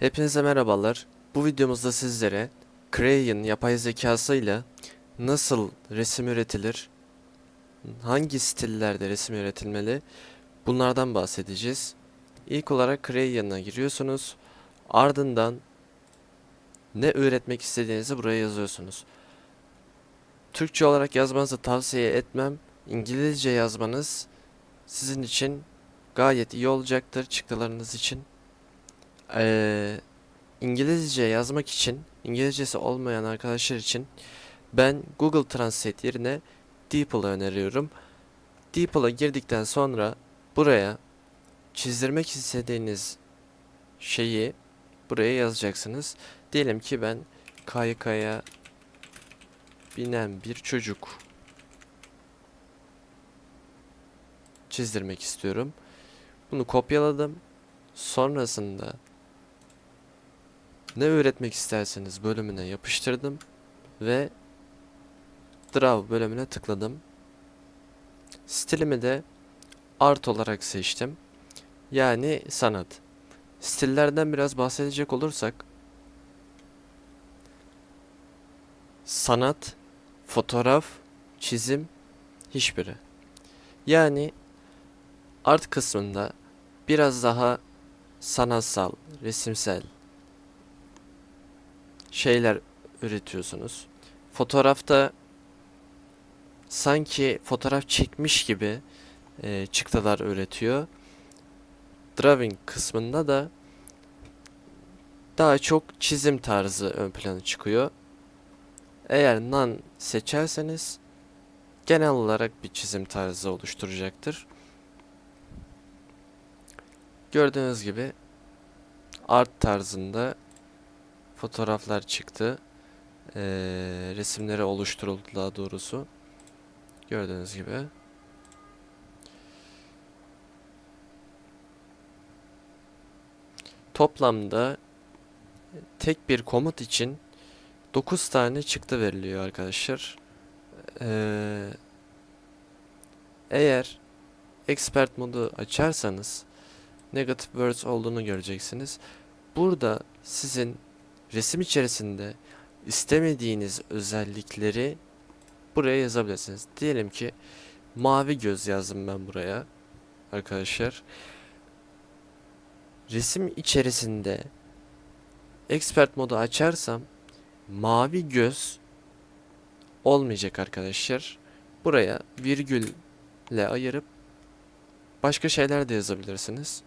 Hepinize merhabalar. Bu videomuzda sizlere Crayon yapay zekasıyla nasıl resim üretilir, hangi stillerde resim üretilmeli bunlardan bahsedeceğiz. İlk olarak Crayon'a giriyorsunuz. Ardından ne üretmek istediğinizi buraya yazıyorsunuz. Türkçe olarak yazmanızı tavsiye etmem. İngilizce yazmanız sizin için gayet iyi olacaktır çıktılarınız için. Ee, İngilizce yazmak için, İngilizcesi olmayan arkadaşlar için ben Google Translate yerine DeepL'ı öneriyorum. DeepL'a girdikten sonra buraya çizdirmek istediğiniz şeyi buraya yazacaksınız. Diyelim ki ben kaykaya binen bir çocuk çizdirmek istiyorum. Bunu kopyaladım. Sonrasında ne öğretmek isterseniz bölümüne yapıştırdım ve Draw bölümüne tıkladım. Stilimi de art olarak seçtim. Yani sanat. Stillerden biraz bahsedecek olursak sanat, fotoğraf, çizim hiçbiri. Yani art kısmında biraz daha sanatsal, resimsel şeyler üretiyorsunuz. Fotoğrafta sanki fotoğraf çekmiş gibi e, çıktılar üretiyor. Drawing kısmında da daha çok çizim tarzı ön plana çıkıyor. Eğer none seçerseniz genel olarak bir çizim tarzı oluşturacaktır. Gördüğünüz gibi art tarzında fotoğraflar çıktı. Ee, resimleri oluşturuldu daha doğrusu. Gördüğünüz gibi. Toplamda tek bir komut için 9 tane çıktı veriliyor arkadaşlar. Ee, eğer expert modu açarsanız negative words olduğunu göreceksiniz. Burada sizin resim içerisinde istemediğiniz özellikleri buraya yazabilirsiniz. Diyelim ki mavi göz yazdım ben buraya arkadaşlar. Resim içerisinde expert modu açarsam mavi göz olmayacak arkadaşlar. Buraya virgülle ayırıp başka şeyler de yazabilirsiniz.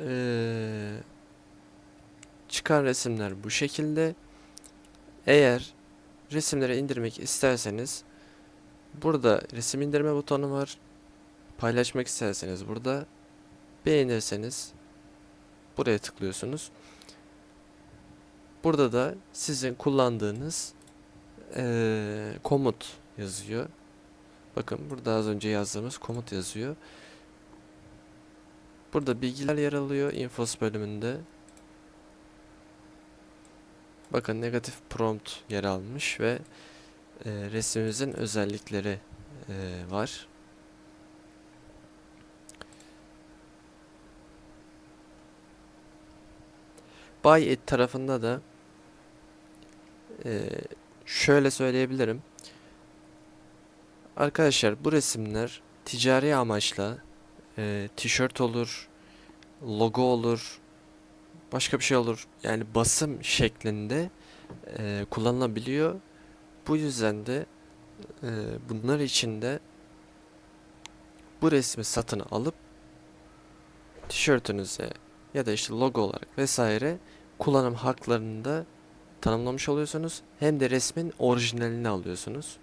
Ee, çıkan resimler bu şekilde. Eğer resimleri indirmek isterseniz burada resim indirme butonu var. Paylaşmak isterseniz burada beğenirseniz buraya tıklıyorsunuz. Burada da sizin kullandığınız ee, komut yazıyor. Bakın burada az önce yazdığımız komut yazıyor. Burada bilgiler yer alıyor infos bölümünde. Bakın negatif prompt yer almış ve e, resmimizin özellikleri e, var. Buy it tarafında da e, şöyle söyleyebilirim. Arkadaşlar bu resimler ticari amaçla e, tişört olur, logo olur, başka bir şey olur. Yani basım şeklinde e, kullanılabiliyor. Bu yüzden de e, bunlar için de bu resmi satın alıp tişörtünüze ya da işte logo olarak vesaire kullanım haklarını da tanımlamış oluyorsunuz. Hem de resmin orijinalini alıyorsunuz.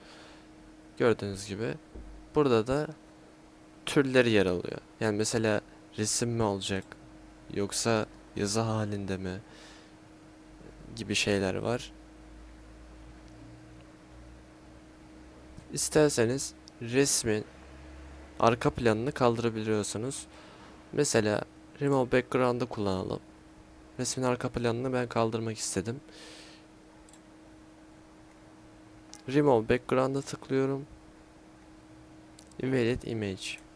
Gördüğünüz gibi burada da türleri yer alıyor. Yani mesela resim mi olacak yoksa yazı halinde mi gibi şeyler var. İsterseniz resmin arka planını kaldırabiliyorsunuz. Mesela remove background'ı kullanalım. Resmin arka planını ben kaldırmak istedim. Remove background'a tıklıyorum. Invalid image.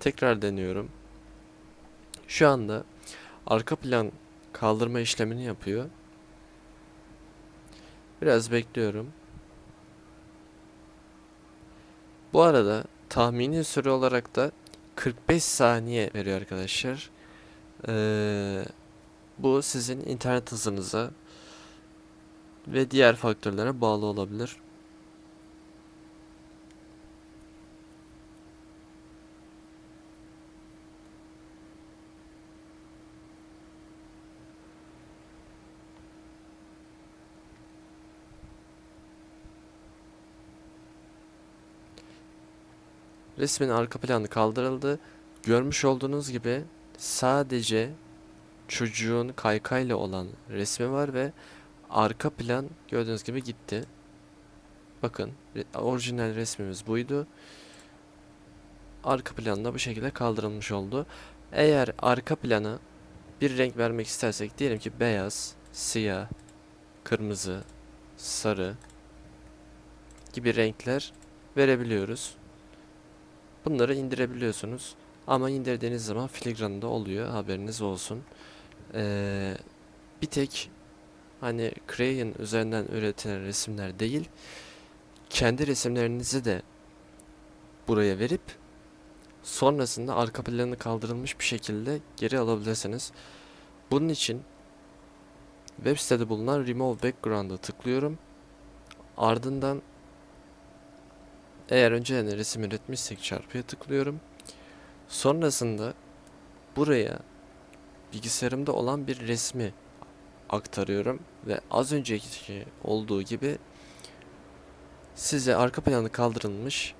Tekrar deniyorum. Şu anda arka plan kaldırma işlemini yapıyor. Biraz bekliyorum. Bu arada tahmini süre olarak da 45 saniye veriyor arkadaşlar. Ee, bu sizin internet hızınıza ve diğer faktörlere bağlı olabilir. Resmin arka planı kaldırıldı. Görmüş olduğunuz gibi sadece çocuğun kaykayla olan resmi var ve arka plan gördüğünüz gibi gitti. Bakın orijinal resmimiz buydu. Arka plan da bu şekilde kaldırılmış oldu. Eğer arka plana bir renk vermek istersek diyelim ki beyaz, siyah, kırmızı, sarı gibi renkler verebiliyoruz. Bunları indirebiliyorsunuz. Ama indirdiğiniz zaman filigranında oluyor. Haberiniz olsun. Ee, bir tek hani Crayon üzerinden üretilen resimler değil, kendi resimlerinizi de buraya verip sonrasında arka planı kaldırılmış bir şekilde geri alabilirsiniz. Bunun için web sitede bulunan Remove Background'a tıklıyorum. Ardından eğer önceden resim üretmişsek çarpıya tıklıyorum. Sonrasında buraya bilgisayarımda olan bir resmi aktarıyorum ve az önceki olduğu gibi size arka planı kaldırılmış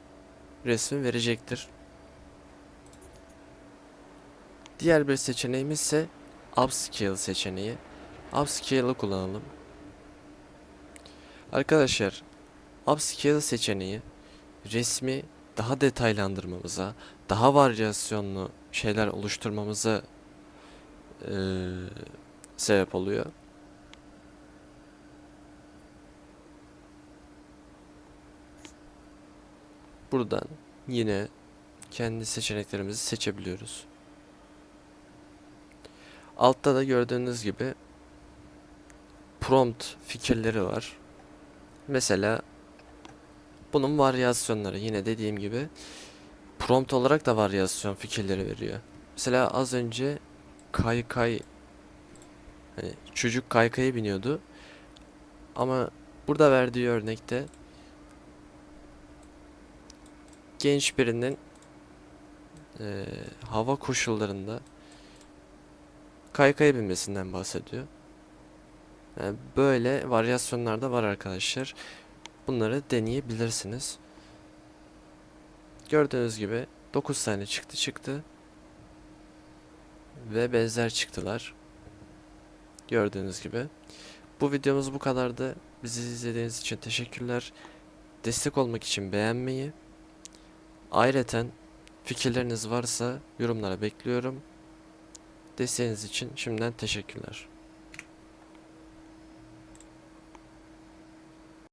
resmi verecektir. Diğer bir seçeneğimiz ise Upscale seçeneği. Upscale'ı kullanalım. Arkadaşlar, Upscale seçeneği resmi daha detaylandırmamıza, daha varyasyonlu şeyler oluşturmamıza eee, sebep oluyor. Buradan yine kendi seçeneklerimizi seçebiliyoruz. Altta da gördüğünüz gibi prompt fikirleri var. Mesela bunun varyasyonları yine dediğim gibi prompt olarak da varyasyon fikirleri veriyor. Mesela az önce kaykay hani çocuk kaykaya biniyordu. Ama burada verdiği örnekte genç birinin eee, hava koşullarında kaykaya binmesinden bahsediyor. Yani böyle varyasyonlar da var arkadaşlar. Bunları deneyebilirsiniz. Gördüğünüz gibi 9 tane çıktı çıktı. Ve benzer çıktılar. Gördüğünüz gibi. Bu videomuz bu kadardı. Bizi izlediğiniz için teşekkürler. Destek olmak için beğenmeyi. Ayrıca fikirleriniz varsa yorumlara bekliyorum. Desteğiniz için şimdiden teşekkürler.